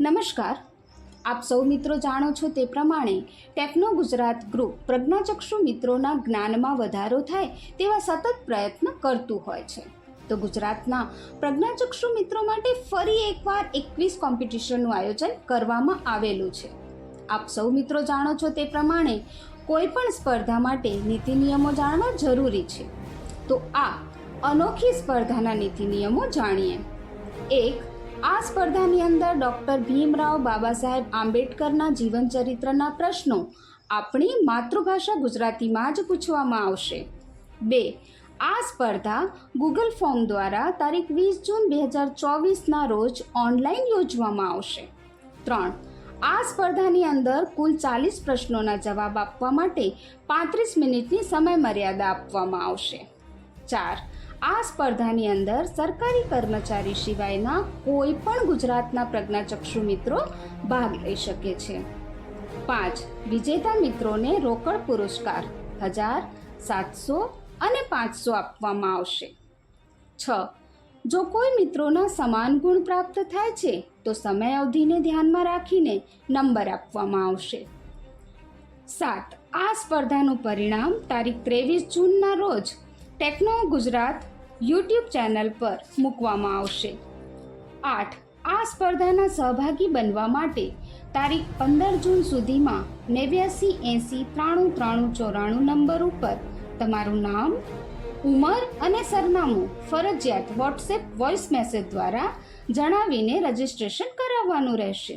નમસ્કાર. આપ સૌ મિત્રો જાણો છો તે પ્રમાણે ટેકનો ગુજરાત ગ્રુપ પ્રજ્ઞાચક્ષુ મિત્રોના જ્ઞાનમાં વધારો થાય તેવા સતત પ્રયત્ન કરતું હોય છે. તો ગુજરાતના પ્રજ્ઞાચક્ષુ મિત્રો માટે ફરી એકવાર એકવીસ કોમ્પિટિશનનું આયોજન કરવામાં આવેલું છે. આપ સૌ મિત્રો જાણો છો તે પ્રમાણે કોઈ પણ સ્પર્ધા માટે નીતિ નિયમો જાણવા જરૂરી છે. તો આ અનોખી સ્પર્ધાના નીતિ નિયમો જાણીએ. એક આ સ્પર્ધાની અંદર ડૉક્ટર ભીમરાવ બાબા સાહેબ આંબેડકરના જીવન ચરિત્રના પ્રશ્નો આપણી માતૃભાષા ગુજરાતીમાં જ પૂછવામાં આવશે. બે, આ સ્પર્ધા ગૂગલ ફોર્મ દ્વારા તારીખ વીસ જૂન બે હજાર ચોવીસના રોજ ઓનલાઈન યોજવામાં આવશે. ત્રણ, આ સ્પર્ધાની અંદર કુલ ચાલીસ પ્રશ્નોના જવાબ આપવા માટે પાંત્રીસ મિનિટની સમય મર્યાદા આપવામાં આવશે. ચાર આ સ્પર્ધાની અંદર સરકારી કર્મચારી સિવાયના કોઈ પણ ગુજરાતના પ્રજ્ઞાચક્ષુ મિત્રો ભાગ લઈ શકે છે. પાંચ, વિજેતા મિત્રોને રોકડ પુરસ્કાર, હજાર, સાતસો અને પાંચસો આપવામાં આવશે. છ, જો કોઈ મિત્રોના સમાન ગુણ પ્રાપ્ત થાય છે, તો સમય અવધિને ધ્યાનમાં રાખીને નંબર આપવામાં આવશે. સાત, આ સ્પર્ધાનું પરિણામ તારીખ ત્રેવીસ જૂનના રોજ ટેકનો ગુજરાત યુટ્યુબ ચેનલ પર મૂકવામાં આવશે. આઠ, આ સ્પર્ધાના સહભાગી બનવા માટે તારીખ પંદર જૂન સુધીમાં નેવ્યાસી એંસી ત્રાણું ત્રાણું ચોરાણું નંબર ઉપર તમારું નામ, ઉંમર અને સરનામું ફરજિયાત વોટ્સએપ વોઇસ મેસેજ દ્વારા જણાવીને રજિસ્ટ્રેશન કરાવવાનું રહેશે.